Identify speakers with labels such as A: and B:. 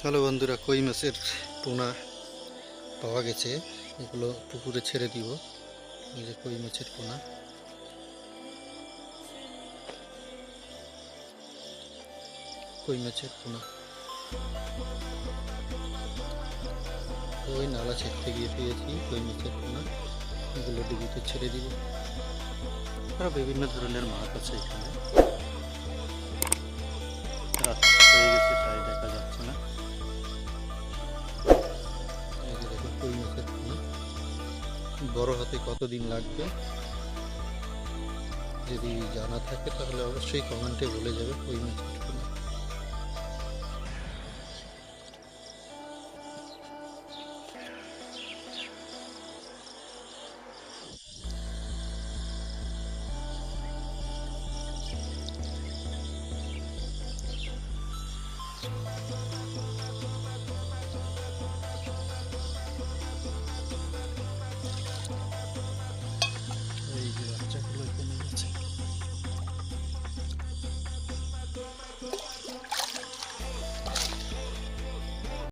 A: Hello বন্ধুরা, কই মাছের টোনা পাওয়া গেছে, এগুলো পুকুরে ছেড়ে দিব। এই যে কই মাছের টোনা কই মাছের টোনা ওই নালা ছেড়তে গিয়ে পেয়েছি, কই মাছের টোনা এগুলো ডিবিতে ছেড়ে দিব। আর বিভিন্ন ধরনের মাছ আছে এখানে। বড় হতে কতদিন লাগবে? যদি জানা থাকে তাহলে অবশ্যই কমেন্টে বলে যাবে। ওই পোনা